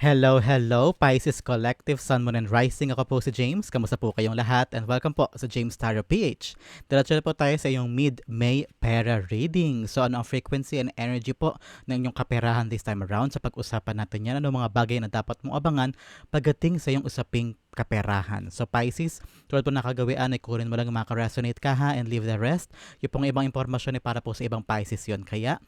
Hello, hello, Pisces Collective, Sun, Moon, and Rising. Ako po si James. Kamusta po kayong lahat? And welcome po sa James Tarot PH. Diretso po tayo sa iyong mid-May pera reading. So ano ang frequency and energy po ng inyong kaperahan this time around? Sa pag-usapan natin yan, ano mga bagay na dapat mong abangan pagdating sa iyong usaping kaperahan. So Pisces, tulad po nakagawian ay kunin mo lang maka-resonate ka ha and leave the rest. Yung pong ibang impormasyon ay para po sa ibang Pisces yon Kaya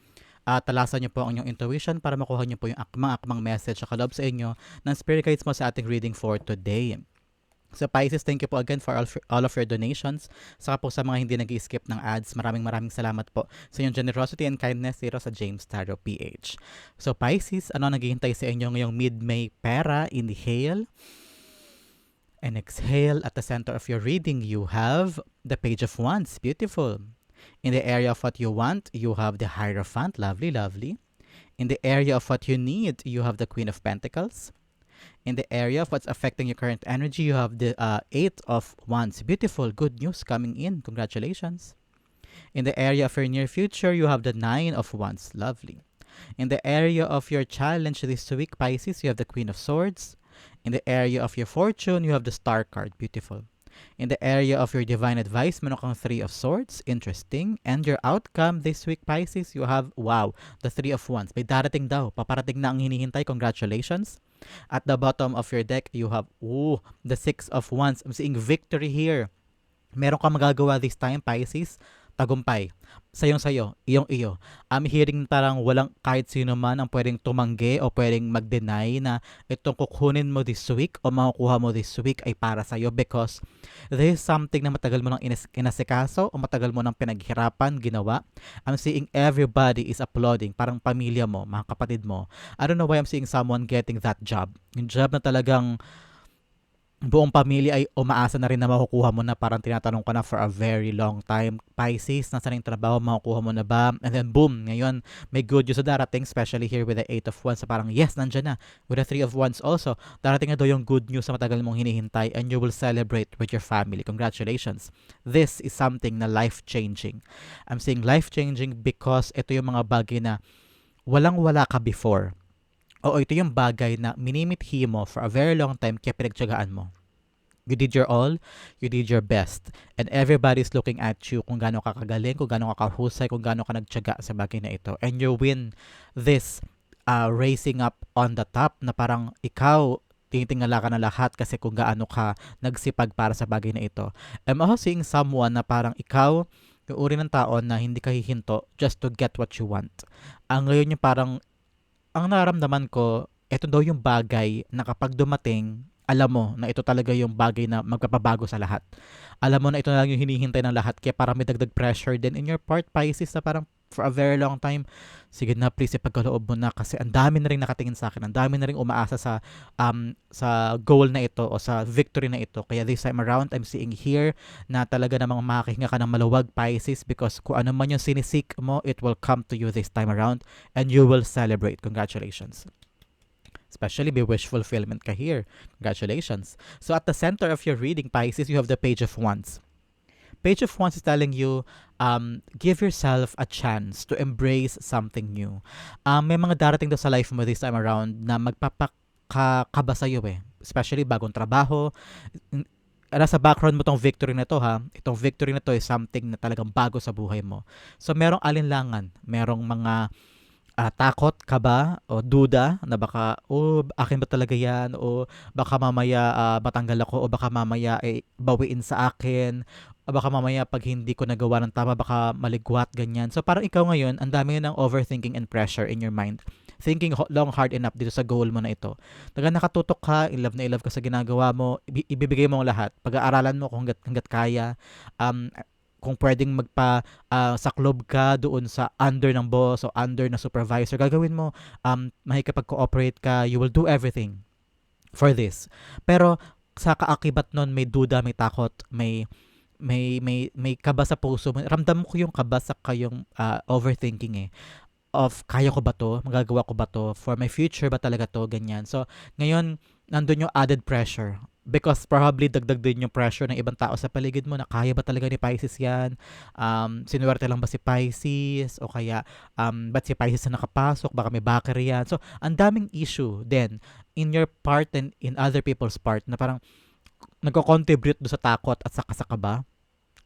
uh, talasan niyo po ang inyong intuition para makuha niyo po yung akmang-akmang message sa kaloob sa inyo ng spirit guides mo sa ating reading for today. So Pisces, thank you po again for all, for all of your donations. Saka po sa mga hindi nag skip ng ads, maraming maraming salamat po sa inyong generosity and kindness dito sa James Tarot PH. So Pisces, ano naghihintay sa inyo ngayong mid-May pera? Inhale and exhale. At the center of your reading, you have the Page of Wands. Beautiful. In the area of what you want, you have the Hierophant. Lovely, lovely. In the area of what you need, you have the Queen of Pentacles. In the area of what's affecting your current energy, you have the uh, Eight of Wands. Beautiful, good news coming in. Congratulations. In the area of your near future, you have the Nine of Wands. Lovely. In the area of your challenge this week, Pisces, you have the Queen of Swords. In the area of your fortune, you have the Star card. Beautiful. In the area of your divine advice, meron kang Three of Swords. Interesting. And your outcome this week, Pisces, you have, wow, the Three of Wands. May darating daw. Paparating na ang hinihintay. Congratulations. At the bottom of your deck, you have, ooh, the Six of Wands. I'm seeing victory here. Meron kang magagawa this time, Pisces tagumpay. Sayong sayo, iyong iyo. I'm hearing parang walang kahit sino man ang pwedeng tumanggi o pwedeng mag-deny na itong kukunin mo this week o makukuha mo this week ay para sa'yo because this is something na matagal mo nang inasikaso o matagal mo nang pinaghirapan, ginawa. I'm seeing everybody is applauding, parang pamilya mo, mga kapatid mo. I don't know why I'm seeing someone getting that job. Yung job na talagang buong pamilya ay umaasa na rin na makukuha mo na parang tinatanong ka na for a very long time. Pisces, nasa na yung trabaho, makukuha mo na ba? And then boom, ngayon may good news na darating, especially here with the 8 of Wands. Parang yes, nandyan na. With the 3 of Wands also, darating na daw yung good news na matagal mong hinihintay and you will celebrate with your family. Congratulations. This is something na life-changing. I'm saying life-changing because ito yung mga bagay na walang-wala ka before Oo, ito yung bagay na minimithi mo for a very long time kaya pinagtsagaan mo. You did your all, you did your best, and everybody's looking at you kung gaano ka kagaling, kung gaano ka kahusay, kung gaano ka nagtsaga sa bagay na ito. And you win this uh, racing up on the top na parang ikaw tinitingala ka na lahat kasi kung gaano ka nagsipag para sa bagay na ito. I'm also seeing someone na parang ikaw, yung uri ng tao na hindi ka hihinto just to get what you want. Ang ngayon yung parang ang naramdaman ko, ito daw yung bagay na kapag dumating, alam mo na ito talaga yung bagay na magpapabago sa lahat. Alam mo na ito na lang yung hinihintay ng lahat kaya parang may dagdag pressure din in your part, Pisces, na parang for a very long time, sige na please ipagkaloob mo na kasi ang dami na rin nakatingin sa akin, ang dami na rin umaasa sa um, sa goal na ito o sa victory na ito. Kaya this time around, I'm seeing here na talaga namang makahinga ka ng maluwag Pisces because kung ano man yung sinisik mo, it will come to you this time around and you will celebrate. Congratulations. Especially may wish fulfillment ka here. Congratulations. So at the center of your reading, Pisces, you have the Page of Wands. Page of Wands is telling you, um, give yourself a chance to embrace something new. Um, may mga darating daw sa life mo this time around na magpapakaba sa'yo eh. Especially bagong trabaho. Nasa background mo tong victory na to ha. Itong victory na to is something na talagang bago sa buhay mo. So merong alinlangan. Merong mga uh, takot, kaba o duda na baka oh akin ba talaga 'yan o baka mamaya uh, matanggal ako o baka mamaya eh, bawiin sa akin baka mamaya pag hindi ko nagawa ng tama, baka maligwat, ganyan. So parang ikaw ngayon, ang dami ng overthinking and pressure in your mind. Thinking long hard enough dito sa goal mo na ito. Taga nakatutok ka, in love na in love ka sa ginagawa mo, ibibigay mo ang lahat. Pag-aaralan mo kung hanggat, hanggat kaya. Um, kung pwedeng magpa uh, sa club ka doon sa under ng boss o under ng supervisor, gagawin mo, um, makikipag-cooperate ka, you will do everything for this. Pero sa kaakibat nun, may duda, may takot, may may may may kaba sa puso mo. Ramdam ko yung kaba sa kayong uh, overthinking eh of kaya ko ba to, magagawa ko ba to, for my future ba talaga to, ganyan. So, ngayon, nandun yung added pressure. Because probably dagdag din yung pressure ng ibang tao sa paligid mo na kaya ba talaga ni Pisces yan? Um, sinuwerte lang ba si Pisces? O kaya, um, ba't si Pisces na nakapasok? Baka may backer yan? So, ang daming issue din in your part and in other people's part na parang nagko-contribute do sa takot at sa kasakaba.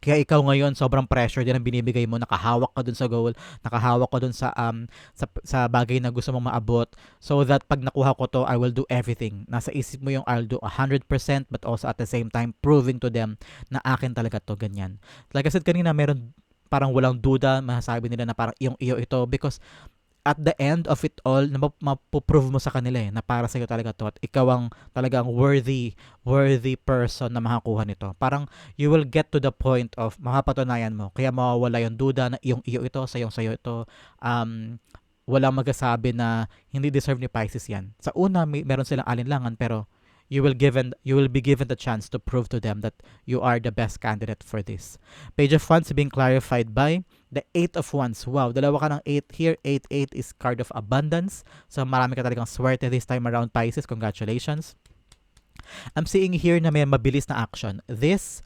Kaya ikaw ngayon sobrang pressure din ang binibigay mo, nakahawak ka dun sa goal, nakahawak ka dun sa um sa, sa bagay na gusto mong maabot so that pag nakuha ko to, I will do everything. Nasa isip mo yung I'll do 100% but also at the same time proving to them na akin talaga to ganyan. Like I said kanina, meron parang walang duda, masasabi nila na parang iyong iyo ito because at the end of it all, na mapuprove mo sa kanila eh, na para sa iyo talaga to at ikaw ang talagang worthy, worthy person na makakuha nito. Parang you will get to the point of makapatunayan mo. Kaya mawawala yung duda na iyong iyo ito, sa iyong sayo ito. Um, walang magasabi na hindi deserve ni Pisces yan. Sa una, may, meron silang alinlangan pero you will given you will be given the chance to prove to them that you are the best candidate for this. Page of Wands being clarified by the Eight of Wands. Wow, dalawa ka ng 8 here. 8, 8 is card of abundance. So marami ka talagang swerte this time around Pisces. Congratulations. I'm seeing here na may mabilis na action. This,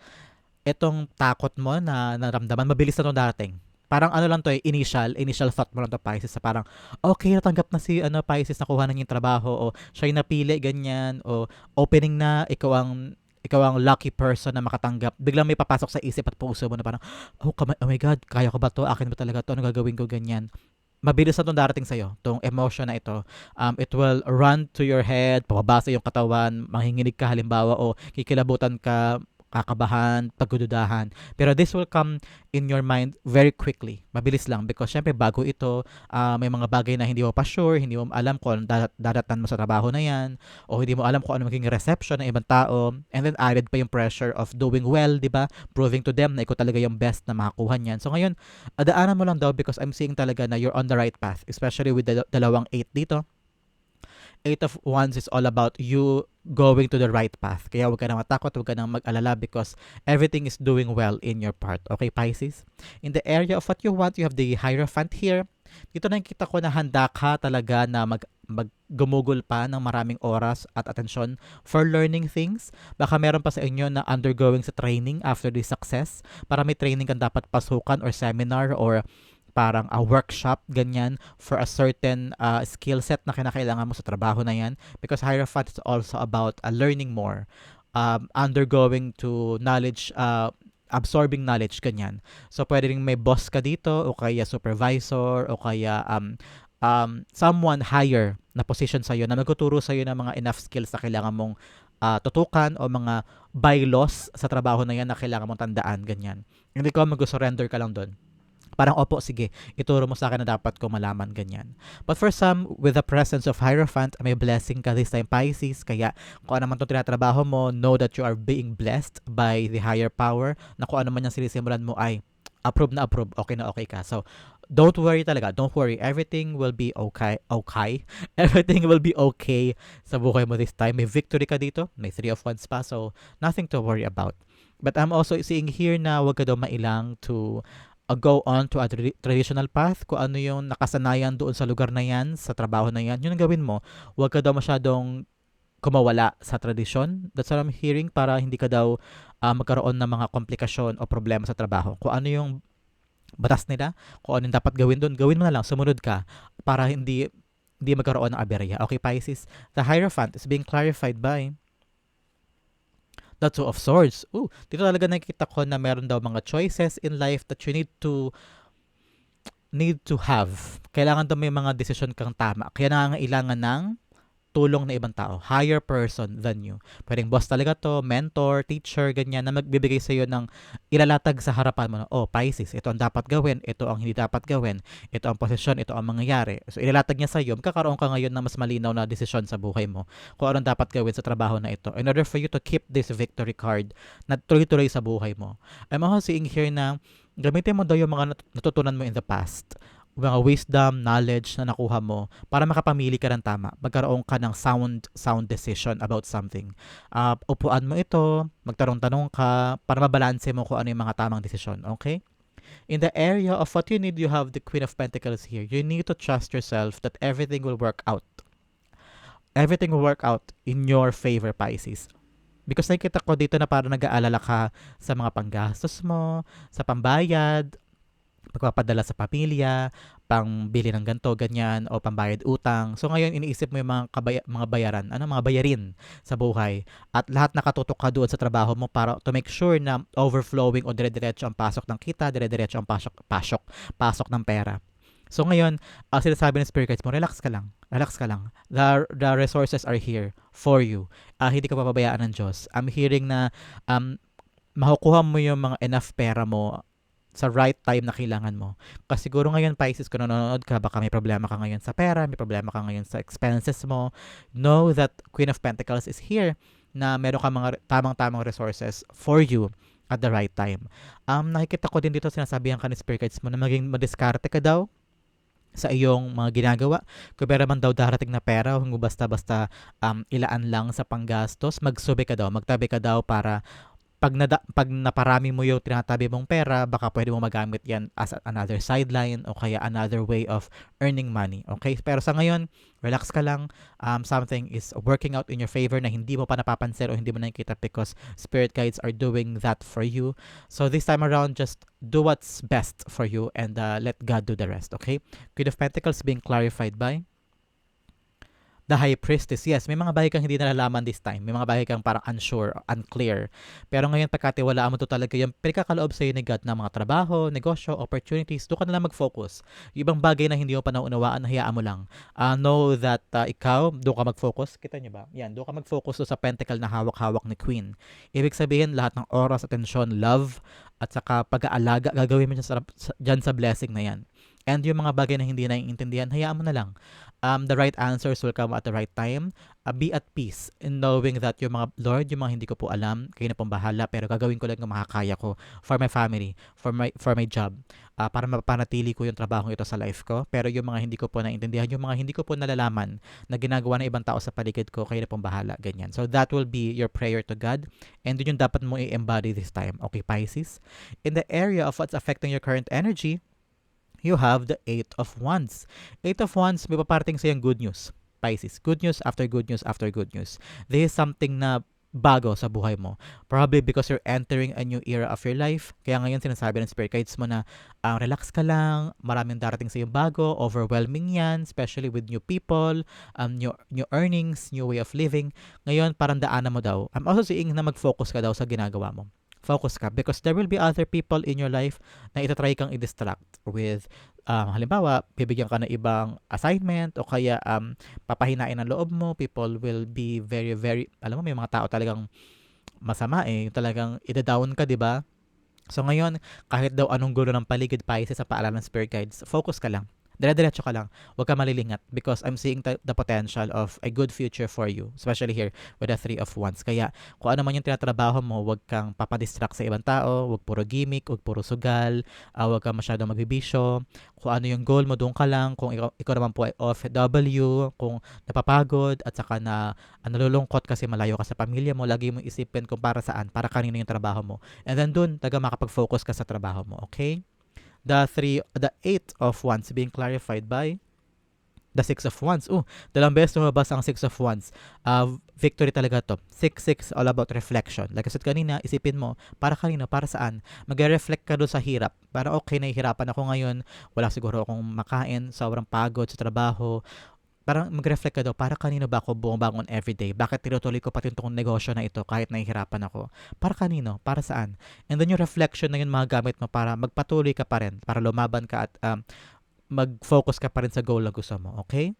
itong takot mo na naramdaman, mabilis na itong darating parang ano lang to eh, initial, initial thought mo lang to Pisces sa parang, okay, natanggap na si ano, Pisces, nakuha na niya yung trabaho, o siya yung napili, ganyan, o opening na, ikaw ang ikaw ang lucky person na makatanggap. Biglang may papasok sa isip at puso mo na parang, oh, oh my God, kaya ko ba to? Akin ba talaga to? Ano gagawin ko ganyan? Mabilis na itong darating sa'yo, itong emotion na ito. Um, it will run to your head, pababasa yung katawan, manghinginig ka halimbawa, o kikilabutan ka, kakabahan, pagdududahan. Pero this will come in your mind very quickly. Mabilis lang because syempre bago ito, uh, may mga bagay na hindi mo pa sure, hindi mo alam kung dadat dadatan mo sa trabaho na yan, o hindi mo alam kung ano maging reception ng ibang tao, and then added pa yung pressure of doing well, di ba? Proving to them na ikaw talaga yung best na makakuha niyan. So ngayon, adaanan mo lang daw because I'm seeing talaga na you're on the right path, especially with the dalawang 8 dito Eight of Wands is all about you going to the right path. Kaya huwag ka na matakot, huwag ka na mag-alala because everything is doing well in your part. Okay, Pisces? In the area of what you want, you have the Hierophant here. Dito nakikita ko na handa ka talaga na mag maggumugol pa ng maraming oras at atensyon for learning things. Baka meron pa sa inyo na undergoing sa training after the success. Para may training kang dapat pasukan or seminar or parang a workshop ganyan for a certain uh, skill set na kinakailangan mo sa trabaho na yan. Because Hierophant is also about uh, learning more um, undergoing to knowledge uh, absorbing knowledge ganyan. So pwede rin may boss ka dito o kaya supervisor o kaya um, um, someone higher na position sa'yo na magtuturo sa'yo ng mga enough skills na kailangan mong uh, tutukan o mga bylaws sa trabaho na yan na kailangan mong tandaan ganyan. Hindi ko mag-surrender ka lang doon Parang, opo, sige, ituro mo sa akin na dapat ko malaman ganyan. But for some, with the presence of Hierophant, may blessing ka this time, Pisces. Kaya, kung ano man itong tinatrabaho mo, know that you are being blessed by the higher power, na kung ano man yung sinisimulan mo ay approve na approve, okay na okay ka. So, don't worry talaga. Don't worry. Everything will be okay. Okay. Everything will be okay sa buhay mo this time. May victory ka dito. May three of wands pa. So, nothing to worry about. But I'm also seeing here na wag ka daw mailang to uh, go on to a tra- traditional path, kung ano yung nakasanayan doon sa lugar na yan, sa trabaho na yan, yun ang gawin mo. Huwag ka daw masyadong kumawala sa tradisyon. That's what I'm hearing para hindi ka daw uh, magkaroon ng mga komplikasyon o problema sa trabaho. Kung ano yung batas nila, kung ano yung dapat gawin doon, gawin mo na lang, sumunod ka para hindi hindi magkaroon ng aberya. Okay, Pisces? The Hierophant is being clarified by the Two of Swords. Ooh, dito talaga nakikita ko na meron daw mga choices in life that you need to need to have. Kailangan daw may mga decision kang tama. Kaya nangangailangan ng tulong na ibang tao, higher person than you. Pwedeng boss talaga to, mentor, teacher, ganyan, na magbibigay sa iyo ng ilalatag sa harapan mo na, oh, Pisces, ito ang dapat gawin, ito ang hindi dapat gawin, ito ang posisyon, ito ang mangyayari. So, ilalatag niya sa iyo, magkakaroon ka ngayon ng mas malinaw na desisyon sa buhay mo kung anong dapat gawin sa trabaho na ito in order for you to keep this victory card na tuloy-tuloy sa buhay mo. I'm also seeing here na gamitin mo daw yung mga natutunan mo in the past mga wisdom, knowledge na nakuha mo para makapamili ka ng tama. Magkaroon ka ng sound sound decision about something. Uh, upuan mo ito, magtanong-tanong ka para mabalanse mo kung ano yung mga tamang desisyon. Okay? In the area of what you need, you have the Queen of Pentacles here. You need to trust yourself that everything will work out. Everything will work out in your favor, Pisces. Because nakikita ko dito na parang nag-aalala ka sa mga panggastos mo, sa pambayad, magpapadala sa pamilya, pangbili ng ganto, ganyan, o pambayad utang. So ngayon, iniisip mo yung mga, kabaya, mga bayaran, ano, mga bayarin sa buhay. At lahat nakatutok ka doon sa trabaho mo para to make sure na overflowing o dire-diretso ang pasok ng kita, dire-diretso ang pasok, pasok, pasok ng pera. So ngayon, uh, sinasabi ng spirit guides mo, relax ka lang. Relax ka lang. The, the resources are here for you. Uh, hindi ka papabayaan ng Diyos. I'm hearing na um, makukuha mo yung mga enough pera mo sa right time na kailangan mo. Kasi siguro ngayon, Pisces, kung nanonood ka, baka may problema ka ngayon sa pera, may problema ka ngayon sa expenses mo. Know that Queen of Pentacles is here na meron ka mga tamang-tamang resources for you at the right time. Um, nakikita ko din dito, sinasabihan ka ni Spirit Guides mo na maging madiskarte ka daw sa iyong mga ginagawa. Kung meron man daw darating na pera, kung basta-basta um, ilaan lang sa panggastos, magsubi ka daw, magtabi ka daw para pag, nada, pag naparami mo yung tinatabi mong pera, baka pwede mo magamit yan as another sideline o kaya another way of earning money. Okay? Pero sa ngayon, relax ka lang. Um, something is working out in your favor na hindi mo pa napapansin o hindi mo nakikita because spirit guides are doing that for you. So this time around, just do what's best for you and uh, let God do the rest. Okay? Queen of Pentacles being clarified by the high priestess. Yes, may mga bagay kang hindi nalalaman this time. May mga bagay kang parang unsure, unclear. Pero ngayon, pagkatiwalaan mo to talaga yung pinakakaloob sa'yo ni God ng mga trabaho, negosyo, opportunities, doon ka na lang mag-focus. Yung ibang bagay na hindi mo pa nauunawaan, hayaan mo lang. Uh, know that uh, ikaw, doon ka mag-focus. Kita niyo ba? Yan, doon ka mag-focus sa pentacle na hawak-hawak ni Queen. Ibig sabihin, lahat ng oras, atensyon, love, at saka pag-aalaga, gagawin mo dyan sa, dyan sa blessing na yan. And yung mga bagay na hindi naiintindihan, hayaan mo na lang um, the right answers will come at the right time. Uh, be at peace in knowing that yung mga, Lord, yung mga hindi ko po alam, kayo na pong bahala, pero gagawin ko lang yung makakaya ko for my family, for my, for my job, uh, para mapanatili ko yung trabaho ito sa life ko. Pero yung mga hindi ko po naintindihan, yung mga hindi ko po nalalaman na ginagawa ng ibang tao sa paligid ko, kayo na pong bahala, ganyan. So that will be your prayer to God, and yun yung dapat mo i-embody this time. Okay, Pisces? In the area of what's affecting your current energy, you have the Eight of Wands. Eight of Wands, may paparating sa yung good news. Pisces, good news after good news after good news. This is something na bago sa buhay mo. Probably because you're entering a new era of your life. Kaya ngayon sinasabi ng spirit guides mo na uh, relax ka lang, maraming darating sa iyo bago, overwhelming yan, especially with new people, um, new, new earnings, new way of living. Ngayon, parang daanan mo daw. I'm also seeing na mag-focus ka daw sa ginagawa mo focus ka. Because there will be other people in your life na itatry kang i-distract with um, halimbawa, bibigyan ka ng ibang assignment o kaya um, papahinain ang loob mo, people will be very, very, alam mo, may mga tao talagang masama eh, talagang ida-down ka, di ba? So ngayon, kahit daw anong gulo ng paligid pa sa paalala ng spirit guides, focus ka lang dire-diretso ka lang. Huwag ka malilingat because I'm seeing the, potential of a good future for you, especially here with the three of wands. Kaya kung ano man yung tinatrabaho mo, huwag kang papadistract sa ibang tao, huwag puro gimmick, huwag puro sugal, uh, huwag kang masyadong magbibisyo. Kung ano yung goal mo, doon ka lang. Kung ikaw, ikaw naman po ay OFW, kung napapagod at saka na uh, nalulungkot kasi malayo ka sa pamilya mo, lagi mo isipin kung para saan, para kanino yung trabaho mo. And then doon, taga makapag-focus ka sa trabaho mo, okay? The three, the eight of wands being clarified by the six of wands. Oh, dalawang beses lumabas ang six of wands. Uh, victory talaga to. Six, six, all about reflection. Like I said kanina, isipin mo, para kanina, para saan? Mag-reflect ka doon sa hirap. Para okay, nahihirapan ako ngayon, wala siguro akong makain, sobrang pagod sa trabaho, parang mag-reflect ka daw, para kanino ba ako bumabangon everyday? Bakit tinutuloy ko pati itong negosyo na ito kahit nahihirapan ako? Para kanino? Para saan? And then yung reflection na yun gamit mo para magpatuloy ka pa rin, para lumaban ka at um, mag-focus ka pa rin sa goal na gusto mo. Okay?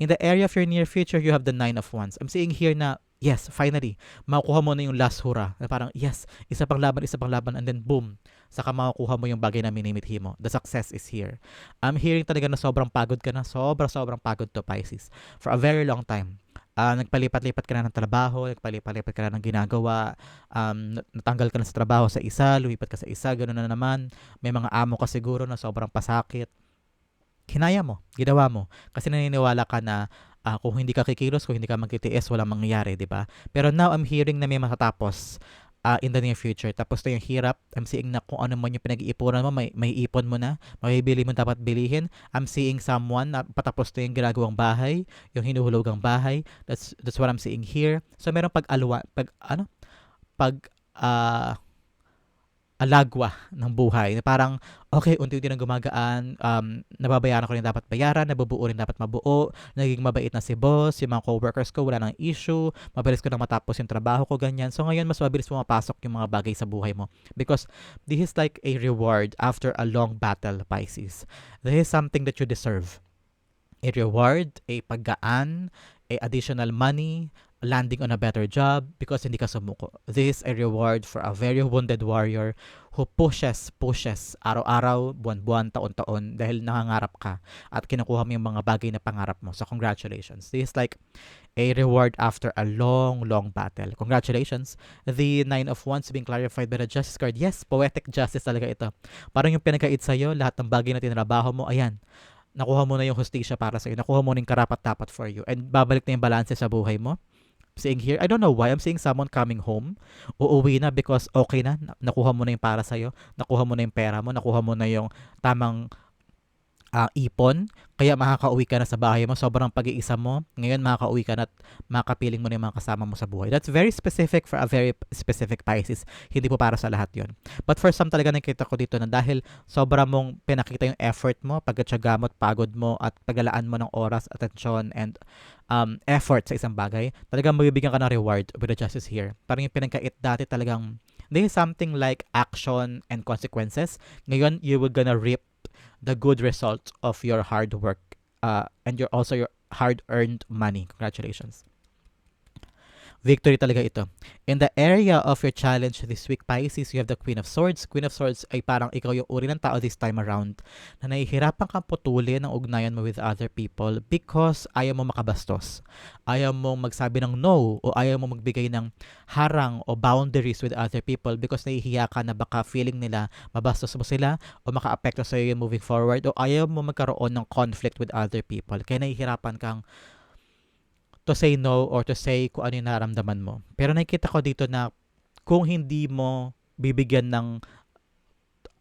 In the area of your near future, you have the Nine of Wands. I'm seeing here na yes, finally, makukuha mo na yung last hura. Na parang, yes, isa pang laban, isa pang laban, and then boom, saka makukuha mo yung bagay na minimithi mo. The success is here. I'm hearing talaga na sobrang pagod ka na, sobra sobrang pagod to Pisces. For a very long time. Uh, nagpalipat-lipat ka na ng trabaho, nagpalipat-lipat ka na ng ginagawa, um, natanggal ka na sa trabaho sa isa, lumipat ka sa isa, gano'n na naman. May mga amo ka siguro na sobrang pasakit. Kinaya mo, ginawa mo. Kasi naniniwala ka na uh, kung hindi ka kikilos, kung hindi ka magtitiis, walang mangyayari, di ba? Pero now I'm hearing na may matatapos uh, in the near future. Tapos to yung hirap, I'm seeing na kung ano man yung pinag-iipunan mo, may, may ipon mo na, may bili mo dapat bilihin. I'm seeing someone na patapos to yung ginagawang bahay, yung hinuhulugang bahay. That's that's what I'm seeing here. So meron pag-alwa, pag ano? Pag uh, alagwa ng buhay. Na parang, okay, unti-unti nang gumagaan, um, nababayaran ko rin dapat bayaran, nabubuo rin dapat mabuo, naging mabait na si boss, yung mga coworkers ko, wala nang issue, mabilis ko nang matapos yung trabaho ko, ganyan. So ngayon, mas mabilis pumapasok yung mga bagay sa buhay mo. Because this is like a reward after a long battle, Pisces. This is something that you deserve. A reward, a paggaan, a additional money, landing on a better job because hindi ka sumuko. This is a reward for a very wounded warrior who pushes, pushes, araw-araw, buwan-buwan, taon-taon dahil nangangarap ka at kinukuha mo yung mga bagay na pangarap mo. So congratulations. This is like a reward after a long, long battle. Congratulations. The Nine of Wands being clarified by the Justice card. Yes, poetic justice talaga ito. Parang yung pinagkait sa'yo, lahat ng bagay na tinrabaho mo, ayan, nakuha mo na yung hustisya para sa'yo, nakuha mo na yung karapat-dapat for you, and babalik na yung balance sa buhay mo seeing here, I don't know why, I'm seeing someone coming home. Uuwi na because okay na, nakuha mo na yung para sa'yo, nakuha mo na yung pera mo, nakuha mo na yung tamang uh, ipon, kaya makakauwi ka na sa bahay mo, sobrang pag-iisa mo, ngayon makakauwi ka na at makapiling mo na yung mga kasama mo sa buhay. That's very specific for a very specific Pisces. Hindi po para sa lahat yon. But for some talaga nakita ko dito na dahil sobrang mong pinakita yung effort mo, pagkatsaga mo, pagod mo, at pagalaan mo ng oras, atensyon, and um, effort sa isang bagay, talagang mabibigyan ka ng reward with the justice here. Parang yung pinagkait dati talagang this is something like action and consequences. Ngayon, you will gonna reap the good results of your hard work uh, and your also your hard earned money. Congratulations. Victory talaga ito. In the area of your challenge this week, Pisces, you have the Queen of Swords. Queen of Swords ay parang ikaw yung uri ng tao this time around na nahihirapan kang putulin ang ugnayan mo with other people because ayaw mo makabastos. Ayaw mo magsabi ng no o ayaw mo magbigay ng harang o boundaries with other people because nahihiya ka na baka feeling nila mabastos mo sila o maka-apekto sa iyo moving forward o ayaw mo magkaroon ng conflict with other people. Kaya nahihirapan kang to say no or to say kung ano yung nararamdaman mo. Pero nakikita ko dito na kung hindi mo bibigyan ng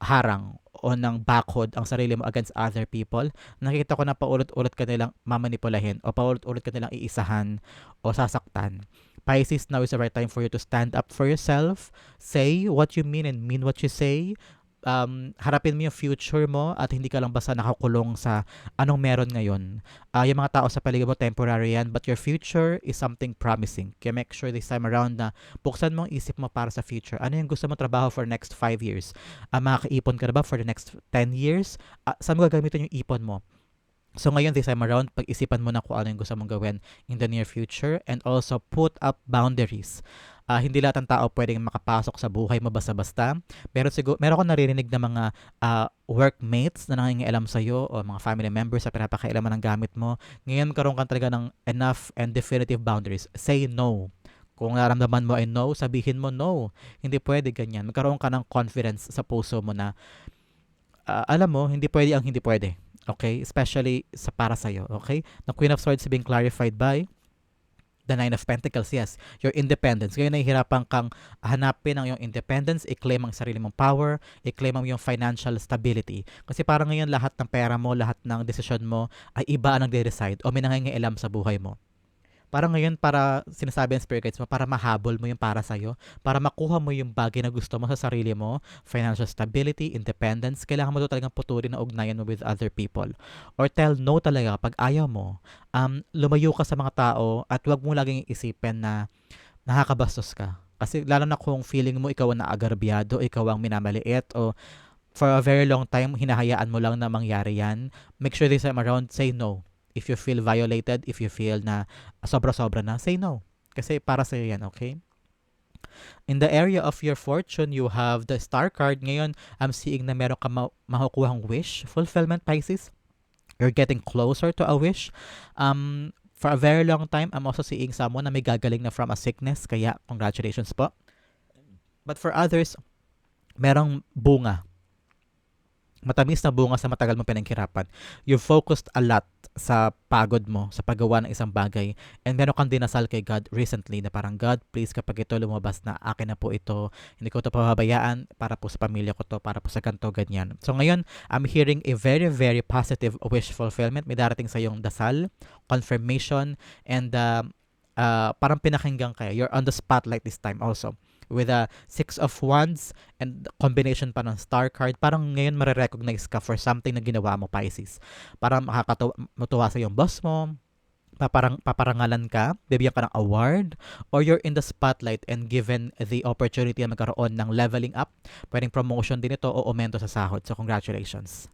harang o ng backhod ang sarili mo against other people, nakikita ko na paulit-ulit ka nilang mamanipulahin o paulit-ulit ka nilang iisahan o sasaktan. Pisces, now is the right time for you to stand up for yourself, say what you mean and mean what you say, um, harapin mo yung future mo at hindi ka lang basta nakakulong sa anong meron ngayon. Uh, yung mga tao sa paligid mo, temporary yan, but your future is something promising. Kaya make sure this time around na buksan mo ang isip mo para sa future. Ano yung gusto mo trabaho for next 5 years? Uh, makakaipon ka na ba for the next 10 years? Uh, saan mo gagamitin yung ipon mo? So ngayon this time around, pag-isipan mo na kung ano yung gusto mong gawin in the near future and also put up boundaries. Uh, hindi lahat ng tao pwedeng makapasok sa buhay mo basta-basta. Pero siguro, meron ko naririnig na mga uh, workmates na nangingialam sa'yo o mga family members sa pinapakailaman ng gamit mo. Ngayon, karoon ka talaga ng enough and definitive boundaries. Say no. Kung naramdaman mo ay no, sabihin mo no. Hindi pwede ganyan. Magkaroon ka ng confidence sa puso mo na uh, alam mo, hindi pwede ang hindi pwede. Okay? Especially sa para sa'yo. Okay? The Queen of Swords being clarified by the Nine of Pentacles, yes, your independence. Ngayon nahihirapan kang hanapin ang iyong independence, i-claim ang sarili mong power, i-claim ang iyong financial stability. Kasi parang ngayon lahat ng pera mo, lahat ng desisyon mo ay iba ang nagde-decide o may nangingialam sa buhay mo. Parang ngayon para sinasabi ng spirit guides mo, para mahabol mo yung para sa'yo, para makuha mo yung bagay na gusto mo sa sarili mo, financial stability, independence, kailangan mo to talagang putulin ang ugnayan mo with other people. Or tell no talaga pag ayaw mo. Um, lumayo ka sa mga tao at wag mo laging isipin na nakakabastos ka. Kasi lalo na kung feeling mo ikaw ang naagarbyado, ikaw ang minamaliit o for a very long time, hinahayaan mo lang na mangyari yan, make sure this time around, say no If you feel violated, if you feel na sobra-sobra na, say no. Kasi para sa yan, okay? In the area of your fortune, you have the star card. Ngayon, I'm seeing na meron ka ma- makukuhang wish fulfillment, Pisces. You're getting closer to a wish. Um, for a very long time, I'm also seeing someone na may gagaling na from a sickness. Kaya, congratulations po. But for others, merong bunga matamis na bunga sa matagal mo pinaghirapan. You focused a lot sa pagod mo, sa paggawa ng isang bagay. And meron kang dinasal kay God recently na parang, God, please kapag ito lumabas na akin na po ito, hindi ko ito pababayaan para po sa pamilya ko to, para po sa ganto, ganyan. So ngayon, I'm hearing a very, very positive wish fulfillment. May darating sa yung dasal, confirmation, and uh, uh, parang pinakinggan kayo. You're on the spotlight this time also. With a six of wands and combination pa ng star card, parang ngayon marirecognize ka for something na ginawa mo, Pisces. Parang makakatuwa sa yung boss mo, paparang, paparangalan ka, bibigyan ka ng award, or you're in the spotlight and given the opportunity na magkaroon ng leveling up, pwedeng promotion din ito o aumento sa sahod. So, congratulations.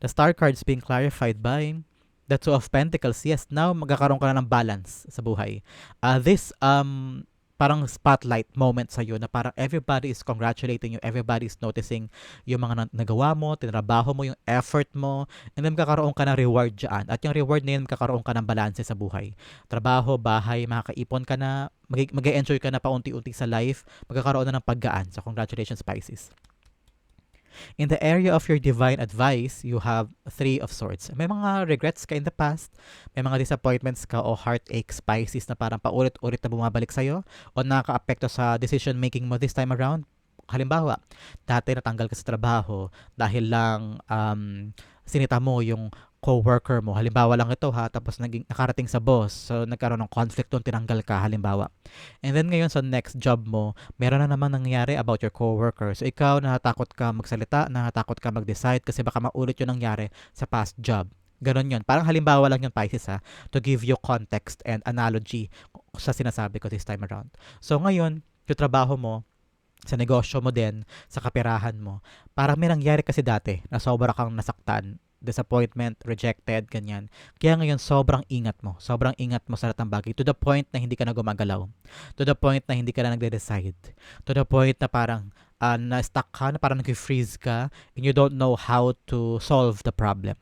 The star cards being clarified by the Two of Pentacles. Yes, now magkakaroon ka na ng balance sa buhay. Uh, this um parang spotlight moment sa iyo na parang everybody is congratulating you, everybody is noticing yung mga nagawa mo, tinrabaho mo, yung effort mo, and then magkakaroon ka ng reward dyan. At yung reward na yun, magkakaroon ka ng balance sa buhay. Trabaho, bahay, makakaipon ka na, mag-enjoy ka na paunti-unti sa life, magkakaroon na ng paggaan. So congratulations Pisces. In the area of your divine advice, you have three of swords. May mga regrets ka in the past, may mga disappointments ka o heartache spices na parang paulit-ulit na bumabalik sa'yo o nakaka-apekto sa decision making mo this time around. Halimbawa, dati natanggal ka sa trabaho dahil lang um, sinita mo yung co-worker mo. Halimbawa lang ito ha, tapos naging, nakarating sa boss. So, nagkaroon ng conflict doon, tinanggal ka, halimbawa. And then ngayon sa next job mo, meron na naman nangyari about your co-worker. So, ikaw, natatakot ka magsalita, natatakot ka mag-decide kasi baka maulit yung nangyari sa past job. Ganon yun. Parang halimbawa lang yung Pisces ha, to give you context and analogy sa sinasabi ko this time around. So, ngayon, yung trabaho mo, sa negosyo mo din, sa kapirahan mo, parang may nangyari kasi dati na sobra kang nasaktan disappointment, rejected, ganyan. Kaya ngayon, sobrang ingat mo. Sobrang ingat mo sa lahat ng bagay. To the point na hindi ka na gumagalaw. To the point na hindi ka na nagde-decide. To the point na parang uh, na-stuck ka, na parang nag-freeze ka, and you don't know how to solve the problem.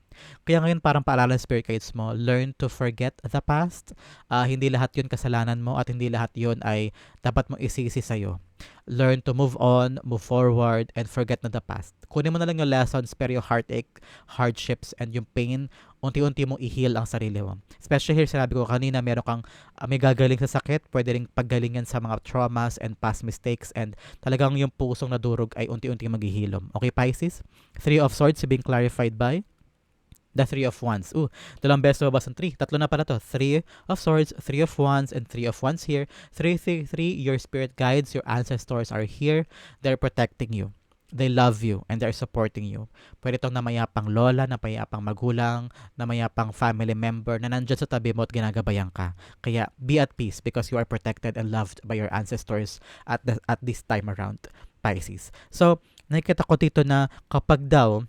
Kaya ngayon parang paalala ng spirit guides mo, learn to forget the past. Uh, hindi lahat yun kasalanan mo at hindi lahat yun ay dapat mo isisi sa'yo learn to move on, move forward, and forget na the past. Kunin mo na lang yung lessons, pero yung heartache, hardships, and yung pain, unti-unti mong i-heal ang sarili mo. Especially here, sinabi ko kanina, meron kang uh, may gagaling sa sakit, pwede rin paggalingan sa mga traumas and past mistakes, and talagang yung pusong nadurog ay unti-unti maghihilom. Okay, Pisces? Three of Swords being clarified by the Three of Wands. Ooh, dalawang beses lumabas ng 3. Tatlo na pala to. Three of Swords, Three of Wands, and Three of Wands here. 3, 3, 3, your spirit guides, your ancestors are here. They're protecting you. They love you and they're supporting you. Pwede itong namayapang lola, namayapang magulang, namayapang family member na nandyan sa tabi mo at ginagabayan ka. Kaya be at peace because you are protected and loved by your ancestors at, the, at this time around, Pisces. So, nakikita ko dito na kapag daw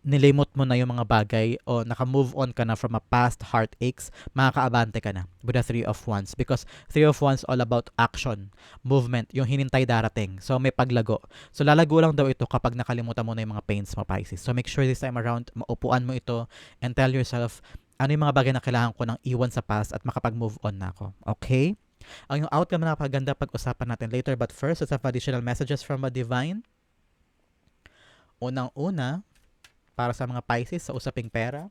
nilimot mo na yung mga bagay o naka-move on ka na from a past heartaches, makakaabante ka na with the Three of Wands. Because Three of Wands all about action, movement, yung hinintay darating. So, may paglago. So, lalago lang daw ito kapag nakalimutan mo na yung mga pains mo, Pisces. So, make sure this time around, maupuan mo ito and tell yourself, ano yung mga bagay na kailangan ko ng iwan sa past at makapag-move on na ako. Okay? Ang yung outcome na napaganda pag-usapan natin later. But first, let's have additional messages from a divine. Unang-una, para sa mga Pisces sa usaping pera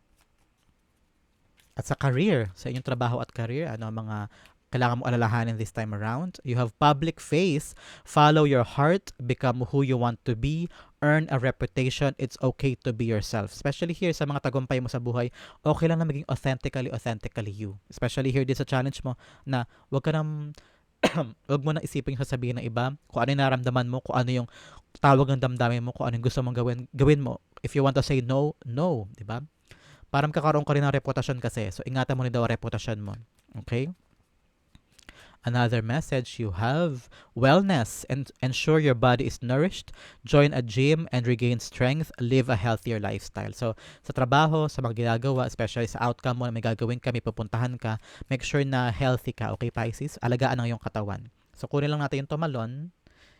at sa career, sa inyong trabaho at career, ano ang mga kailangan mo alalahanin this time around. You have public face, follow your heart, become who you want to be, earn a reputation, it's okay to be yourself. Especially here sa mga tagumpay mo sa buhay, okay lang na maging authentically, authentically you. Especially here din sa challenge mo na wag ka nang wag mo na isipin yung sasabihin ng iba, kung ano yung naramdaman mo, kung ano yung tawag ng damdamin mo, kung ano yung gusto mong gawin, gawin mo if you want to say no, no, di ba? Parang kakaroon ka rin ng reputasyon kasi. So, ingatan mo rin daw reputasyon mo. Okay? Another message you have wellness and ensure your body is nourished. Join a gym and regain strength. Live a healthier lifestyle. So, sa trabaho, sa mga ginagawa, especially sa outcome mo na may gagawin ka, may pupuntahan ka, make sure na healthy ka. Okay, Pisces? Alagaan ang iyong katawan. So, kunin lang natin yung tumalon.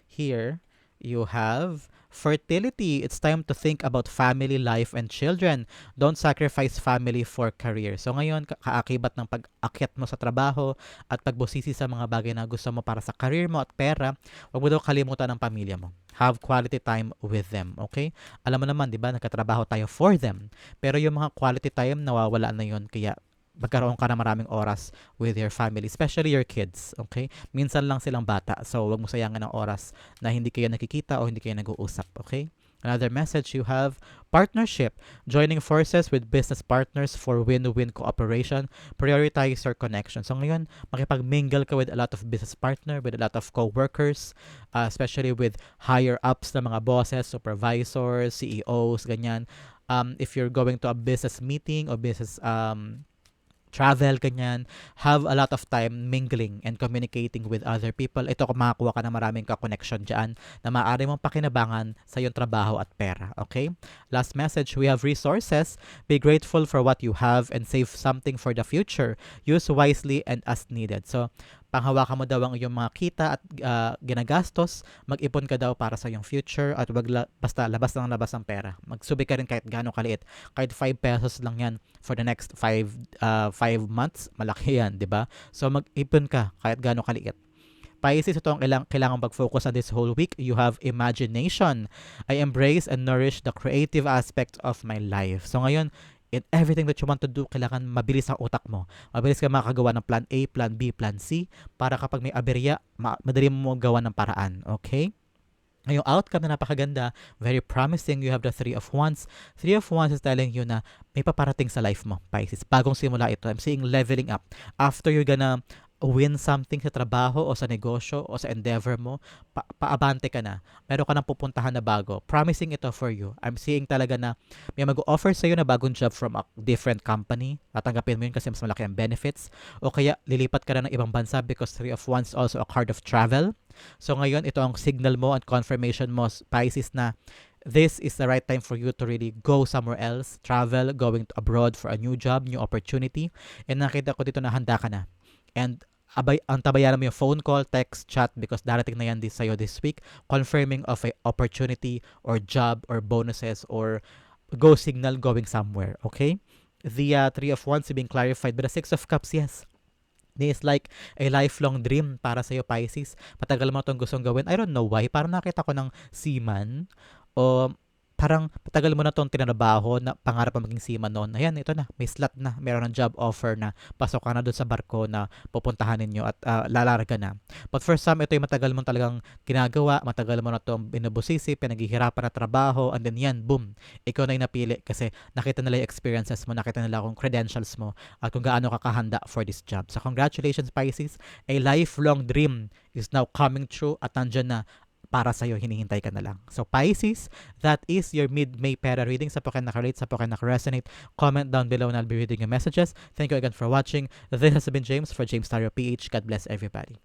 Here, you have Fertility, it's time to think about family life and children. Don't sacrifice family for career. So ngayon, kaakibat ng pag-akyat mo sa trabaho at pagbusisi sa mga bagay na gusto mo para sa career mo at pera, huwag mo daw kalimutan ng pamilya mo. Have quality time with them, okay? Alam mo naman, di ba, nagkatrabaho tayo for them. Pero yung mga quality time, nawawala na yun. Kaya magkaroon ka na maraming oras with your family, especially your kids, okay? Minsan lang silang bata, so wag mo sayangan ng oras na hindi kayo nakikita o hindi kayo nag-uusap, okay? Another message you have partnership, joining forces with business partners for win-win cooperation. Prioritize your connection. So ngayon, makipag-mingle ka with a lot of business partner, with a lot of co-workers, uh, especially with higher ups na mga bosses, supervisors, CEOs, ganyan. Um, if you're going to a business meeting or business um, travel, ganyan, have a lot of time mingling and communicating with other people. Ito, makakuha ka ng maraming ka-connection dyan na maaari mong pakinabangan sa iyong trabaho at pera. Okay? Last message, we have resources. Be grateful for what you have and save something for the future. Use wisely and as needed. So, panghawakan mo daw ang iyong mga kita at uh, ginagastos, mag-ipon ka daw para sa iyong future at wag la- basta labas lang labas ang pera. Magsubi ka rin kahit gaano kaliit. Kahit 5 pesos lang yan for the next 5 uh, 5 months, malaki yan, 'di ba? So mag-ipon ka kahit gaano kaliit. Pisces, ito ang kailang, kailangan mag-focus on this whole week. You have imagination. I embrace and nourish the creative aspect of my life. So ngayon, in everything that you want to do, kailangan mabilis ang utak mo. Mabilis ka makagawa ng plan A, plan B, plan C para kapag may aberya, ma- madali mo gawa ng paraan. Okay? Yung outcome na napakaganda, very promising, you have the Three of Wands. Three of Wands is telling you na may paparating sa life mo, Pisces. Bagong simula ito. I'm seeing leveling up. After you're gonna win something sa trabaho o sa negosyo o sa endeavor mo, pa- paabante ka na. Meron ka nang pupuntahan na bago. Promising ito for you. I'm seeing talaga na may mag-offer sa'yo na bagong job from a different company. Tatanggapin mo yun kasi mas malaki ang benefits. O kaya lilipat ka na ng ibang bansa because Three of Wands also a card of travel. So ngayon, ito ang signal mo and confirmation mo, Pisces, na this is the right time for you to really go somewhere else, travel, going abroad for a new job, new opportunity. And nakita ko dito na handa ka na. And abay, ang tabayaran mo yung phone call, text, chat because darating na yan this sa'yo this week confirming of a opportunity or job or bonuses or go signal going somewhere, okay? The uh, Three of Wands being clarified but the Six of Cups, yes. This is like a lifelong dream para sa'yo, Pisces. Matagal mo itong gustong gawin. I don't know why. Parang nakita ko ng seaman o parang patagal mo na itong tinrabaho na pangarap mo maging seaman noon. Ayan, ito na. May slot na. Meron ng job offer na pasok ka na doon sa barko na pupuntahan ninyo at uh, lalarga na. But for some, ito yung matagal mo talagang ginagawa. Matagal mo na itong binubusisi, pinaghihirapan na trabaho, and then yan, boom. Ikaw na yung napili kasi nakita nila yung experiences mo, nakita nila kung credentials mo at kung gaano ka kahanda for this job. So congratulations Pisces. A lifelong dream is now coming true at nandyan na para sa'yo, hinihintay ka na lang. So Pisces, that is your mid-May pera reading. Sa po kayo nakarate, sa po kayo nakaresonate, comment down below and I'll be reading your messages. Thank you again for watching. This has been James for James Tario PH. God bless everybody.